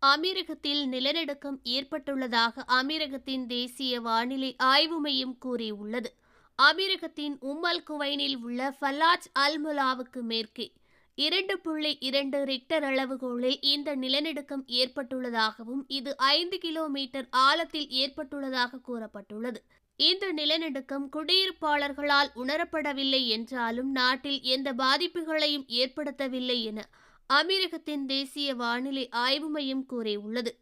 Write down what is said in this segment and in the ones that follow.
அமீரகத்தில் நிலநடுக்கம் ஏற்பட்டுள்ளதாக அமீரகத்தின் தேசிய வானிலை ஆய்வு மையம் கூறியுள்ளது. அமீரகத்தின் உம்மல் குவைனில் உள்ள ஃபலாஜ் அல்முலாவுக்கு மேற்கே இரண்டு புள்ளி இரண்டு ரிக்டர் அளவுகோலில் இந்த நிலநடுக்கம் ஏற்பட்டுள்ளதாகவும் இது ஐந்து கிலோமீட்டர் ஆழத்தில் ஏற்பட்டுள்ளதாக கூறப்பட்டுள்ளது. இந்த நிலநடுக்கம் குடியிருப்பாளர்களால் உணரப்படவில்லை என்றாலும் நாட்டில் எந்த பாதிப்புகளையும் ஏற்படுத்தவில்லை என அமெரிக்கத்தின் தேசிய வானிலை ஆய்வு மையம் கூறியுள்ளது.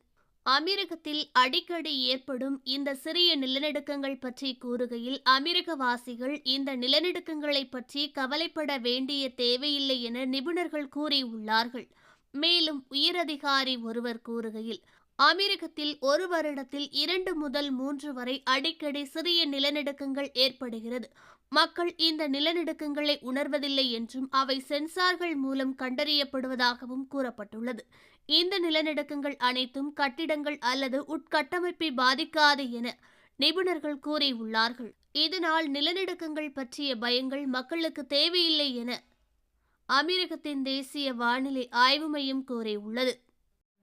அமீரகத்தில் அடிக்கடி ஏற்படும் இந்த சிறிய நிலநடுக்கங்கள் பற்றி கூறுகையில் அமீரகவாசிகள் இந்த நிலநடுக்கங்களை பற்றி கவலைப்பட வேண்டிய தேவையில்லை என நிபுணர்கள் கூறியுள்ளார்கள். மேலும் உயரதிகாரி ஒருவர் கூறுகையில் அமீரகத்தில் ஒரு வருடத்தில் இரண்டு முதல் மூன்று வரை அடிக்கடி சிறிய நிலநடுக்கங்கள் ஏற்படுகிறது. மக்கள் இந்த நிலநடுக்கங்களை உணர்வதில்லை என்றும் அவை சென்சார்கள் மூலம் கண்டறியப்படுவதாகவும் கூறப்பட்டுள்ளது. இந்த நிலநடுக்கங்கள் அனைத்தும் கட்டிடங்கள் அல்லது உட்கட்டமைப்பை பாதிக்காது என நிபுணர்கள் கூறியுள்ளார்கள். இதனால் நிலநடுக்கங்கள் பற்றிய பயங்கள் மக்களுக்கு தேவையில்லை என அமீரகத்தின் தேசிய வானிலை ஆய்வு மையம் கூறியுள்ளது.